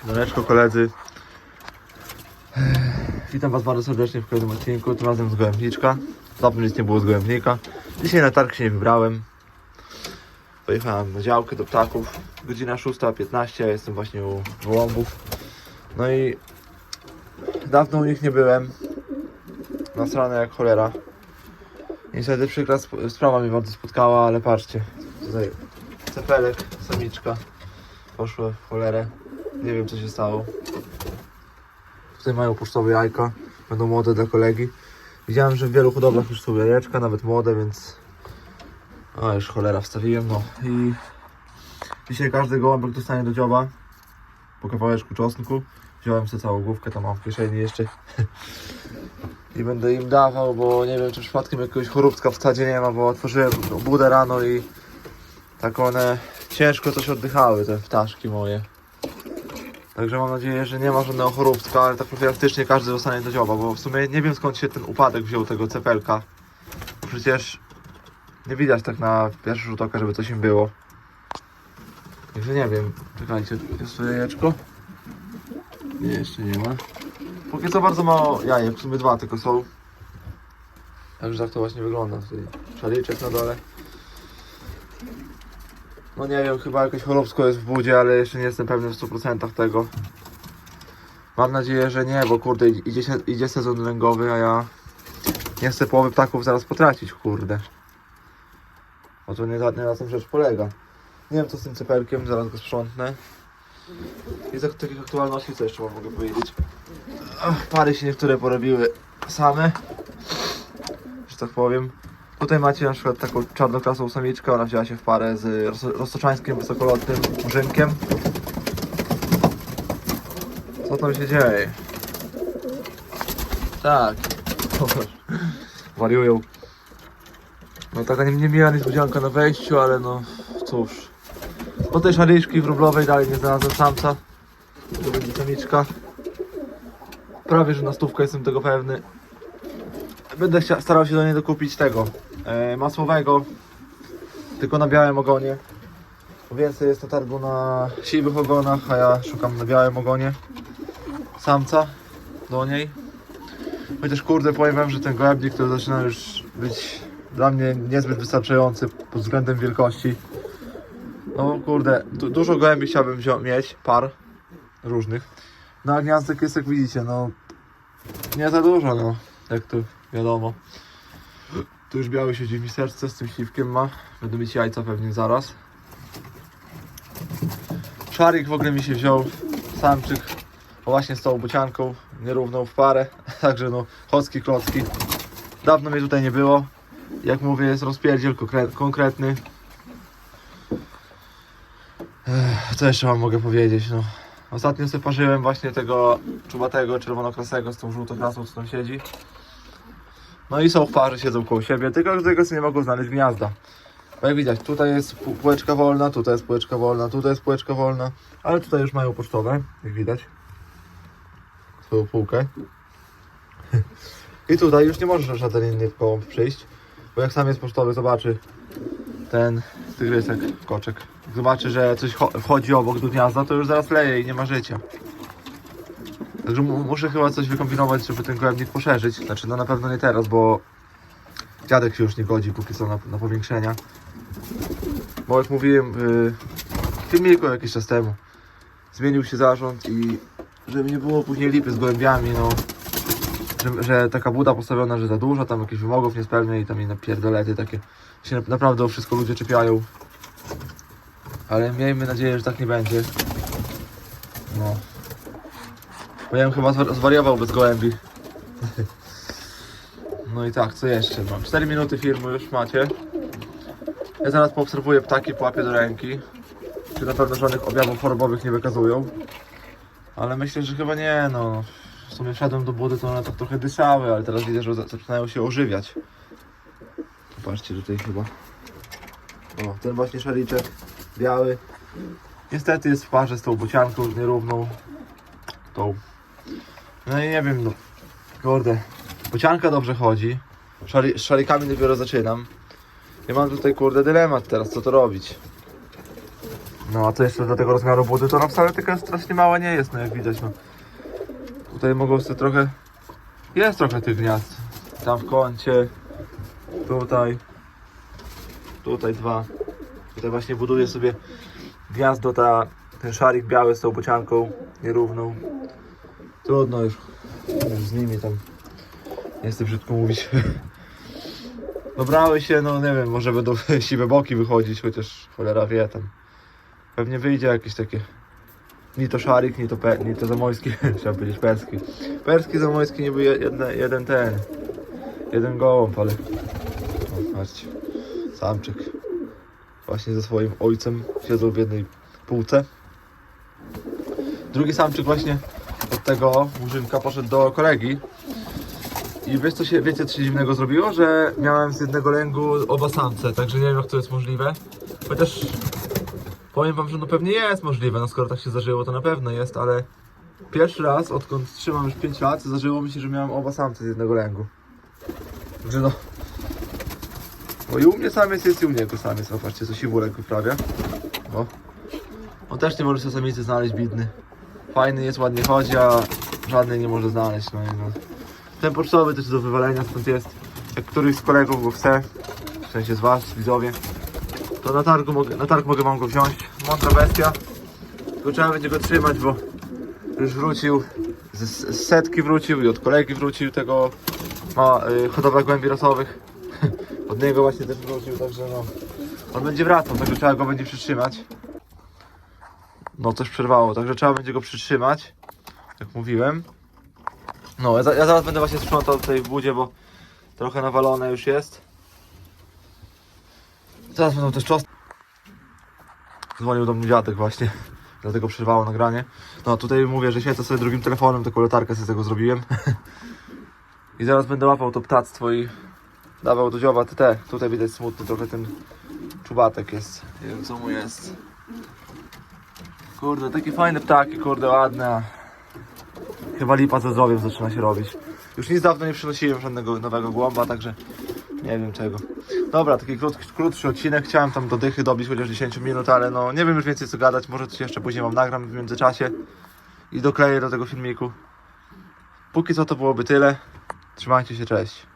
Siemaneczko koledzy. Witam was bardzo serdecznie w kolejnym odcinku, tym razem z Gołębniczka. Dawno nic nie było z Gołębnika. Dzisiaj na targ się nie wybrałem. Pojechałem na działkę do ptaków. Godzina 6.15, ja jestem właśnie u gołąbów. No i dawno u nich nie byłem. Nasrane jak cholera. Niestety przykra sp- sprawa mnie bardzo spotkała, ale patrzcie. Tutaj cepelek, samiczka poszły w cholerę. Nie wiem co się stało. Tutaj mają pocztowe jajka. Będą młode dla kolegi. Widziałem, że w wielu hodowlach już są jajeczka, nawet młode, więc... O, już cholera wstawiłem, no. I dzisiaj każdy gołąbek dostanie do dzioba po kawałeczku czosnku. Wziąłem sobie całą główkę, tam mam w kieszeni jeszcze. I będę im dawał, bo nie wiem, czy przypadkiem jakiegoś choróbska w stadzie nie ma, bo otworzyłem budę rano i tak one ciężko coś oddychały, te ptaszki moje. Także mam nadzieję, że nie ma żadnego choróbska, ale tak profilaktycznie każdy dostanie do dzioba, bo w sumie nie wiem skąd się ten upadek wziął tego cepelka. Przecież nie widać tak na pierwszy rzut oka, żeby coś im było. Także nie wiem, czekajcie, jest to jajeczko? Nie, jeszcze nie ma. Póki co bardzo mało jajek, w sumie dwa tylko są. Także tak to właśnie wygląda. Tutaj na dole. No nie wiem, chyba jakieś choróbsko jest w budzie, ale jeszcze nie jestem pewny w 100% tego. Mam nadzieję, że nie, bo kurde, idzie, idzie sezon lęgowy, a ja nie chcę połowy ptaków zaraz potracić, kurde. O to nie, nie na tym rzecz polega. Nie wiem co z tym cepelkiem, zaraz go sprzątnę. I z takich aktualności co jeszcze mogę powiedzieć. Pary się niektóre porobiły same, że tak powiem. Tutaj macie na przykład taką czarnoklasową samiczkę, ona wzięła się w parę z roztoczańskim wysokolotnym murzynkiem. Co tam się dzieje? Tak. Wariują. No taka nie, nie miała niespodzianka na wejściu, ale no cóż. Po tej szaliczki wróblowej dalej nie znalazłem samca. To będzie samiczka. Prawie, że na stówkę jestem tego pewny. Będę starał się do niej dokupić tego e, masłowego, tylko na białym ogonie. Więcej jest na targu na siwych ogonach, a ja szukam na białym ogonie samca do niej. Chociaż kurde, powiem wam, że ten gołębnik to zaczyna już być dla mnie niezbyt wystarczający pod względem wielkości. No kurde, du dużo gołębi chciałbym mieć, par różnych. No a gniazdek jest jak widzicie, no nie za dużo, no jak to wiadomo. Tu już biały siedzi w miseczce z tym śliwkiem ma. Będą mieć jajca pewnie zaraz. Szarik w ogóle mi się wziął, samczyk, właśnie z tą bocianką, nierówną w parę. Także no, chocki, klocki. Dawno mnie tutaj nie było. Jak mówię, jest rozpierdziel konkre- konkretny. Ech, co jeszcze wam mogę powiedzieć, no. Ostatnio sobie parzyłem właśnie tego czubatego, czerwonokrasego z tą żółtą krasą, co tam siedzi. No i są w parze, siedzą koło siebie, tylko sobie nie mogą znaleźć gniazda. Bo jak widać, tutaj jest pół- półeczka wolna, tutaj jest półeczka wolna, tutaj jest półeczka wolna, ale tutaj już mają pocztowe, jak widać. Swoją półkę. I tutaj już nie może żaden inny gołąb przyjść, bo jak sam jest pocztowy, zobaczy ten tygrysek, koczek. Zobaczy, że coś cho- wchodzi obok do gniazda, to już zaraz leje i nie ma życia. Także mu- muszę chyba coś wykombinować, żeby ten gołębnik poszerzyć. Znaczy, no na pewno nie teraz, bo dziadek się już nie godzi póki co na, na powiększenia. Bo jak mówiłem yy, w filmiku jakiś czas temu, zmienił się zarząd i żeby nie było później lipy z gołębiami, no że, że taka buda postawiona, że za dużo, tam jakichś wymogów nie spełnia i tam i napierdolety takie się na- naprawdę o wszystko ludzie czepiają. Ale miejmy nadzieję, że tak nie będzie. No. Bo ja bym chyba zwar- zwariował bez gołębi. No i tak, co jeszcze? No, 4 minuty filmu już macie. Ja zaraz poobserwuję ptaki, połapię do ręki. Czy na pewno żadnych objawów chorobowych nie wykazują. Ale myślę, że chyba nie, no. W sumie wszedłem do budy, to one tak trochę dysały, ale teraz widzę, że za- zaczynają się ożywiać. Popatrzcie tutaj chyba. O, ten właśnie szaliczek, biały. Niestety jest w parze z tą bocianką nierówną. Tą. No i nie wiem, no. Kurde. Bocianka dobrze chodzi. Szali, z szalikami dopiero zaczynam. Ja mam tutaj kurde dylemat teraz, co to robić. No a to jeszcze do tego rozmiaru budy, to ona wcale taka strasznie mała nie jest, no jak widać, no. Tutaj mogą sobie trochę, jest trochę tych gniazd. Tam w kącie, tutaj, tutaj dwa. Tutaj właśnie buduje sobie gniazdo ta, ten szarik biały z tą bocianką nierówną. Trudno już z nimi tam, nie chcę brzydko mówić. Dobrały się, no nie wiem, może będą siwe boki wychodzić, chociaż cholera wie tam. Pewnie wyjdzie jakieś takie. Ni to szarik, ni to, pe, ni to zamojski, chciałem powiedzieć perski. Perski, zamojski niby je- jedne, jeden ten, jeden gołąb, ale... O, patrzcie, samczyk. Właśnie ze swoim ojcem siedzą w jednej półce. Drugi samczyk właśnie od tego murzynka poszedł do kolegi. I wiesz co się, wiecie co się dziwnego zrobiło? Że miałem z jednego lęgu oba samce, także nie wiem jak to jest możliwe. Chociaż powiem wam, że no pewnie jest możliwe, no skoro tak się zdarzyło to na pewno jest, ale pierwszy raz odkąd trzymam już 5 lat zdarzyło mi się, że miałem oba samce z jednego lęgu. Także no... Bo i u mnie samiec jest i u niego samiec, zobaczcie co siwulek wyprawia. O. On też nie może sobie samicy znaleźć, bidny. Fajny jest, ładnie chodzi, a żadnej nie może znaleźć, no i no. Ten pocztowy też do wywalenia stąd jest. Jak któryś z kolegów go chce, w sensie z was, widzowie, to na targu mogę, na targ mogę wam go wziąć. Mądra bestia. Tylko trzeba będzie go trzymać, bo już wrócił, z, z setki wrócił i od kolegi wrócił tego ma y, hodowla głębi rasowych. Od niego właśnie też wrócił, także no. On będzie wracał, także trzeba go będzie przytrzymać. No coś przerwało, także trzeba będzie go przytrzymać. Jak mówiłem. No, ja, ja zaraz będę właśnie sprzątał tutaj w budzie, bo trochę nawalone już jest. Zaraz będą też czosnki. Dzwonił do mnie dziadek właśnie, dlatego przerwało nagranie. No tutaj mówię, że świecę sobie drugim telefonem, taką latarkę sobie z tego zrobiłem. I zaraz będę łapał to ptactwo i dawał do dzioba te, te. Tutaj widać smutny trochę ten czubatek jest. Wiem co mu jest. Kurde, takie fajne ptaki, kurde, ładne. Chyba lipa ze zdrowiem zaczyna się robić. Już nic dawno nie przynosiłem żadnego nowego głąba, także nie wiem czego. Dobra, taki krótki, krótszy odcinek. Chciałem tam do dychy dobić chociaż 10 minut, ale no nie wiem już więcej co gadać. Może coś jeszcze później wam nagram w międzyczasie i dokleję do tego filmiku. Póki co to byłoby tyle. Trzymajcie się, cześć.